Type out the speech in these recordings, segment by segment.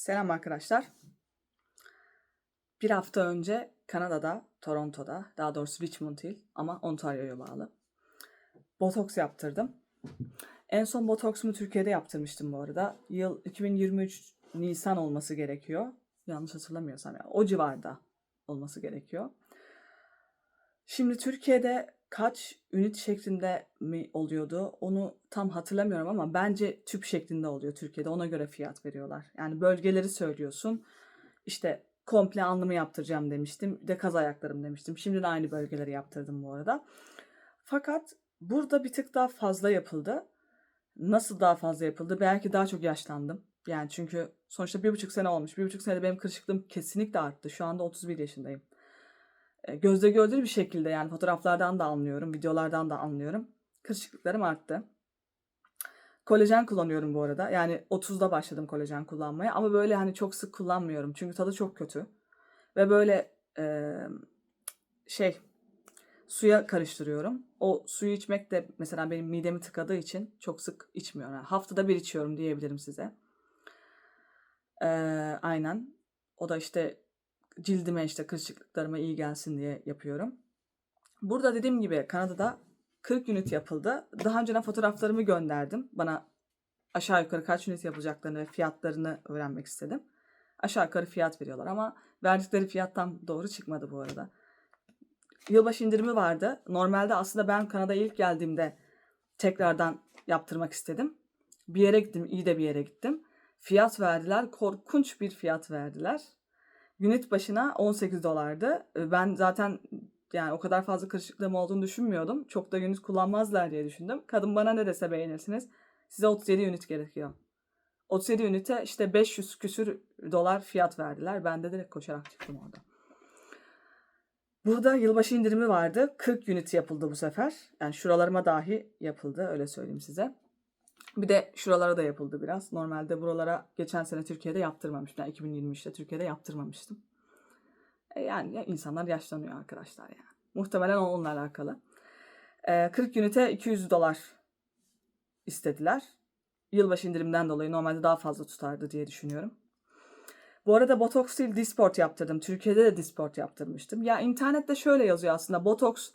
Selam arkadaşlar. Bir hafta önce Kanada'da, Toronto'da, daha doğrusu Richmond değil ama Ontario'ya bağlı. Botoks yaptırdım. En son botoksumu Türkiye'de yaptırmıştım bu arada. Yıl 2023 Nisan olması gerekiyor. Yanlış hatırlamıyorsam ya. O civarda olması gerekiyor. Şimdi Türkiye'de kaç ünit şeklinde mi oluyordu onu tam hatırlamıyorum ama bence tüp şeklinde oluyor Türkiye'de. Ona göre fiyat veriyorlar. Yani bölgeleri söylüyorsun. İşte komple alnımı yaptıracağım demiştim. Bir de kaz ayaklarım demiştim. Şimdi de aynı bölgeleri yaptırdım bu arada. Fakat burada bir tık daha fazla yapıldı. Nasıl daha fazla yapıldı? Belki daha çok yaşlandım. Yani çünkü sonuçta bir buçuk sene olmuş. Bir buçuk senede benim kırışıklığım kesinlikle arttı. Şu anda 31 yaşındayım. E, Gözle görülür bir şekilde yani fotoğraflardan da anlıyorum, videolardan da anlıyorum. Kırışıklıklarım arttı. Kolajen kullanıyorum bu arada. Yani 30'da başladım kolajen kullanmaya ama böyle hani çok sık kullanmıyorum. Çünkü tadı çok kötü. Ve böyle e, şey suya karıştırıyorum. O suyu içmek de mesela benim midemi tıkadığı için çok sık içmiyorum. Yani haftada bir içiyorum diyebilirim size. E, aynen. O da işte cildime işte kırışıklıklarıma iyi gelsin diye yapıyorum. Burada dediğim gibi Kanada'da 40 ünit yapıldı. Daha önceden fotoğraflarımı gönderdim. Bana aşağı yukarı kaç ünit yapacaklarını ve fiyatlarını öğrenmek istedim. Aşağı yukarı fiyat veriyorlar ama verdikleri fiyattan doğru çıkmadı bu arada. Yılbaşı indirimi vardı. Normalde aslında ben Kanada'ya ilk geldiğimde tekrardan yaptırmak istedim. Bir yere gittim, iyi de bir yere gittim. Fiyat verdiler, korkunç bir fiyat verdiler. Unit başına 18 dolardı. Ee, Ben zaten yani o kadar fazla kırışıklığım olduğunu düşünmüyordum. Çok da unit kullanmazlar diye düşündüm. Kadın bana ne dese beğenirsiniz. Size 37 unit gerekiyor. 37 unite işte 500 küsür dolar fiyat verdiler. Ben de direkt koşarak çıktım orada. Burada yılbaşı indirimi vardı. 40 unit yapıldı bu sefer. Yani şuralarıma dahi yapıldı öyle söyleyeyim size. Bir de şuralara da yapıldı biraz. Normalde buralara geçen sene Türkiye'de yaptırmamıştım. Yani 2023'te Türkiye'de yaptırmamıştım. E yani ya insanlar yaşlanıyor arkadaşlar yani. Muhtemelen onunla alakalı. E, 40 ünite 200 dolar istediler. Yılbaşı indirimden dolayı normalde daha fazla tutardı diye düşünüyorum. Bu arada botoks değil disport yaptırdım. Türkiye'de de disport yaptırmıştım. Ya internette şöyle yazıyor aslında. Botoks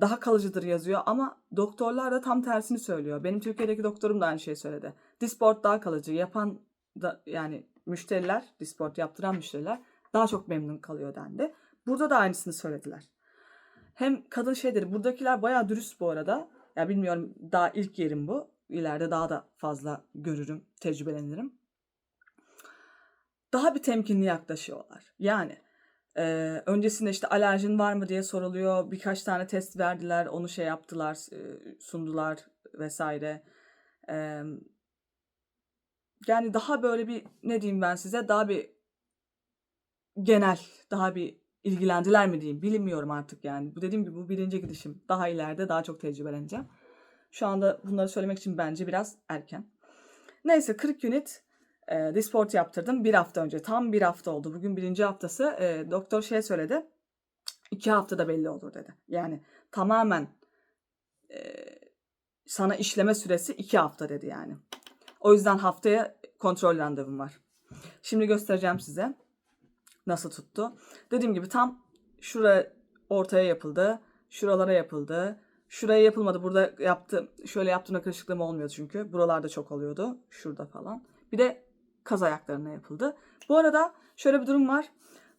daha kalıcıdır yazıyor ama doktorlar da tam tersini söylüyor. Benim Türkiye'deki doktorum da aynı şeyi söyledi. Disport daha kalıcı. Yapan da yani müşteriler, disport yaptıran müşteriler daha çok memnun kalıyor dendi. Burada da aynısını söylediler. Hem kadın şeyleri, buradakiler bayağı dürüst bu arada. Ya bilmiyorum daha ilk yerim bu. İleride daha da fazla görürüm, tecrübelenirim. Daha bir temkinli yaklaşıyorlar. Yani e, öncesinde işte alerjin var mı diye soruluyor. Birkaç tane test verdiler, onu şey yaptılar, sundular vesaire. E, yani daha böyle bir ne diyeyim ben size daha bir genel daha bir ilgilendiler mi diyeyim bilmiyorum artık yani. Bu dediğim gibi bu birinci gidişim. Daha ileride daha çok tecrübeleneceğim. Şu anda bunları söylemek için bence biraz erken. Neyse 40 unit e, disport yaptırdım bir hafta önce. Tam bir hafta oldu. Bugün birinci haftası. E, doktor şey söyledi. iki haftada belli olur dedi. Yani tamamen e, sana işleme süresi iki hafta dedi yani. O yüzden haftaya kontrol randevum var. Şimdi göstereceğim size nasıl tuttu. Dediğim gibi tam şuraya ortaya yapıldı. Şuralara yapıldı. Şuraya yapılmadı. Burada yaptım. Şöyle yaptığımda kırışıklığım olmuyordu çünkü. Buralarda çok oluyordu. Şurada falan. Bir de kaz ayaklarına yapıldı. Bu arada şöyle bir durum var.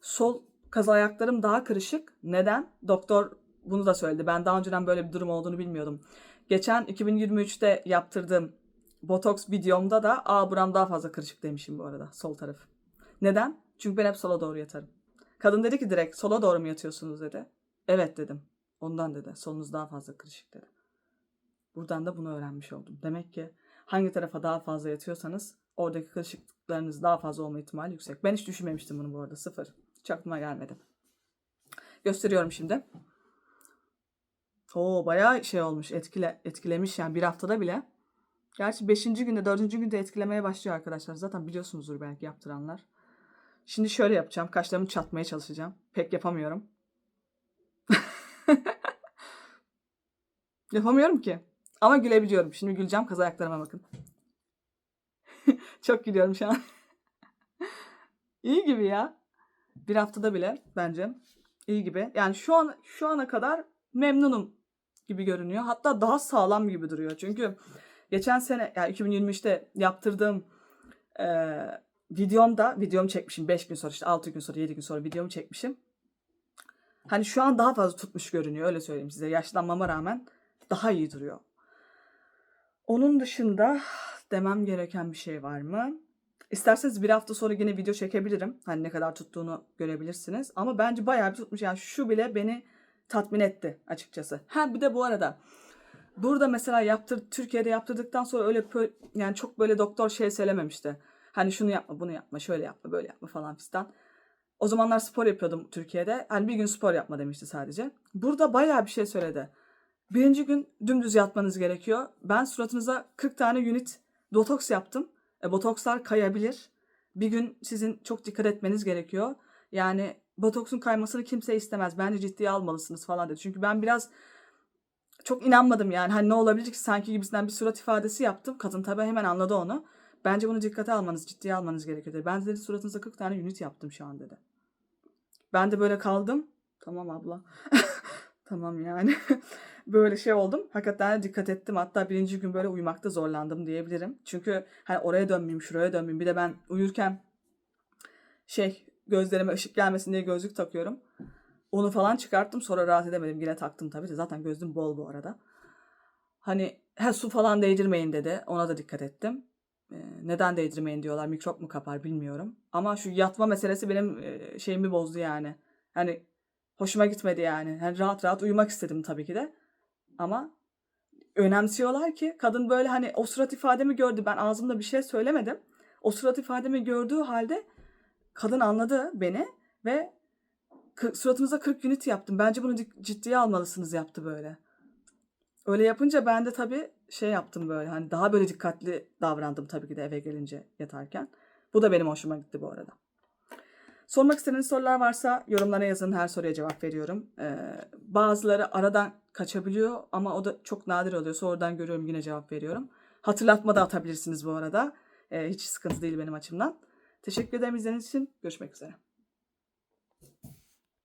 Sol kaz ayaklarım daha kırışık. Neden? Doktor bunu da söyledi. Ben daha önceden böyle bir durum olduğunu bilmiyordum. Geçen 2023'te yaptırdığım botoks videomda da aa buram daha fazla kırışık demişim bu arada sol tarafı. Neden? Çünkü ben hep sola doğru yatarım. Kadın dedi ki direkt sola doğru mu yatıyorsunuz dedi. Evet dedim. Ondan dedi. Solunuz daha fazla kırışık dedi. Buradan da bunu öğrenmiş oldum. Demek ki hangi tarafa daha fazla yatıyorsanız oradaki kırışıklıklarınız daha fazla olma ihtimali yüksek. Ben hiç düşünmemiştim bunu bu arada. Sıfır. Hiç aklıma gelmedi. Gösteriyorum şimdi. Oo bayağı şey olmuş. Etkile, etkilemiş yani bir haftada bile. Gerçi 5. günde 4. günde etkilemeye başlıyor arkadaşlar. Zaten biliyorsunuzdur belki yaptıranlar. Şimdi şöyle yapacağım. Kaşlarımı çatmaya çalışacağım. Pek yapamıyorum. Yapamıyorum ki. Ama gülebiliyorum. Şimdi güleceğim. Kaz ayaklarıma bakın. Çok gülüyorum şu an. İyi gibi ya. Bir haftada bile bence iyi gibi. Yani şu an şu ana kadar memnunum gibi görünüyor. Hatta daha sağlam gibi duruyor. Çünkü geçen sene yani 2023'te yaptırdığım e, videomda videomu çekmişim 5 gün sonra işte 6 gün sonra 7 gün sonra videomu çekmişim. Hani şu an daha fazla tutmuş görünüyor öyle söyleyeyim size. Yaşlanmama rağmen daha iyi duruyor. Onun dışında demem gereken bir şey var mı? İsterseniz bir hafta sonra yine video çekebilirim. Hani ne kadar tuttuğunu görebilirsiniz. Ama bence bayağı bir tutmuş. Yani şu bile beni tatmin etti açıkçası. Ha bir de bu arada burada mesela yaptır Türkiye'de yaptırdıktan sonra öyle yani çok böyle doktor şey söylememişti. Hani şunu yapma, bunu yapma, şöyle yapma, böyle yapma falan fistan. O zamanlar spor yapıyordum Türkiye'de. Hani bir gün spor yapma demişti sadece. Burada bayağı bir şey söyledi. Birinci gün dümdüz yatmanız gerekiyor. Ben suratınıza 40 tane unit botoks yaptım. E, botokslar kayabilir. Bir gün sizin çok dikkat etmeniz gerekiyor. Yani botoksun kaymasını kimse istemez. Bence ciddiye almalısınız falan dedi. Çünkü ben biraz çok inanmadım yani. Hani ne olabilir ki sanki gibisinden bir surat ifadesi yaptım. Kadın tabii hemen anladı onu. Bence bunu dikkate almanız, ciddiye almanız gerekiyor dedi. Ben dedi suratınıza 40 tane unit yaptım şu an dedi. Ben de böyle kaldım. Tamam abla. tamam yani. böyle şey oldum. Hakikaten dikkat ettim. Hatta birinci gün böyle uyumakta zorlandım diyebilirim. Çünkü hani oraya dönmeyeyim, şuraya dönmeyeyim. Bir de ben uyurken şey gözlerime ışık gelmesin diye gözlük takıyorum. Onu falan çıkarttım. Sonra rahat edemedim. Yine taktım tabii de. Zaten gözüm bol bu arada. Hani he, su falan değdirmeyin dedi. Ona da dikkat ettim. Ee, neden değdirmeyin diyorlar. Mikrop mu kapar bilmiyorum. Ama şu yatma meselesi benim e, şeyimi bozdu yani. Hani hoşuma gitmedi yani. Hani rahat rahat uyumak istedim tabii ki de. Ama önemsiyorlar ki kadın böyle hani o surat ifademi gördü. Ben ağzımda bir şey söylemedim. O surat ifademi gördüğü halde kadın anladı beni ve suratınıza 40 unit yaptım. Bence bunu ciddiye almalısınız yaptı böyle. Öyle yapınca ben de tabii şey yaptım böyle hani daha böyle dikkatli davrandım tabii ki de eve gelince yatarken. Bu da benim hoşuma gitti bu arada. Sormak istediğiniz sorular varsa yorumlara yazın. Her soruya cevap veriyorum. Ee, bazıları aradan kaçabiliyor ama o da çok nadir oluyor. Sonradan görüyorum yine cevap veriyorum. Hatırlatma da atabilirsiniz bu arada. Ee, hiç sıkıntı değil benim açımdan. Teşekkür ederim izlediğiniz için. Görüşmek üzere.